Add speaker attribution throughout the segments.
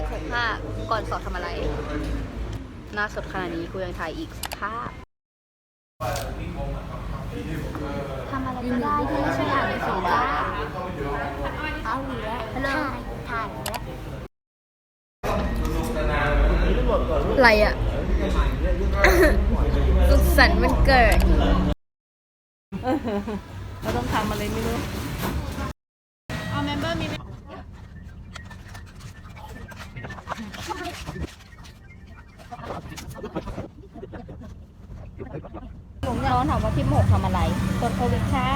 Speaker 1: ด็กหกห้าก่อนสอบทำอะไร หน้าสดขนาดนี้กูยังถ่ายอีกภาพทำอะไรก็ได้ที่ไม่ใช่อ่านหนังสือจ้า
Speaker 2: เอาอีกแล้วถ่ายถ่ายแล้ว
Speaker 1: อะไรอะ สุขสันต์วันเกิด
Speaker 3: เราต้องทำอะไรไม่รู้
Speaker 1: น้อ งถามว่าพี่หมกทำอะไรตรวจโควิดค่ะ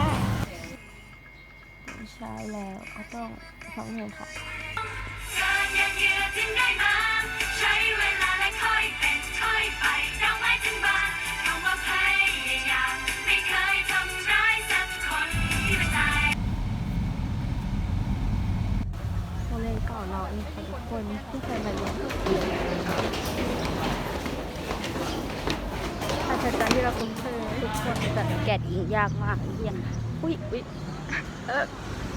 Speaker 1: ใช่แล้วก็ต้องทำเงินค่ะ
Speaker 4: เก่า
Speaker 1: เราเองค่ะทุกคนที่เคยมาเรียนอาจารย์ที่เราคุ้นเคยทุกคนแบบแกดอิงยากมากไอ้เหี้ยอุ้ยอุ้ยเออ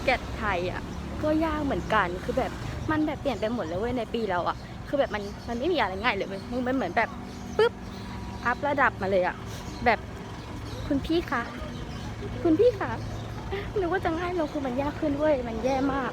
Speaker 1: แกดไทยอะก็ยากเหมือนกันคือแบบมันแบบเปลี่ยนไปหมดเลยเว้ยในปีเราอะ คือแบบมันมันไม่มีอะไรง่ายเลยมึงมันเหมือนแบบปุ๊บอัพระดับมาเลยอะแบบคุณพี่คะคุณพี่คะนึกว่าจะง่ายเราคือมันยากขึ้นเว้ยมันแย่มาก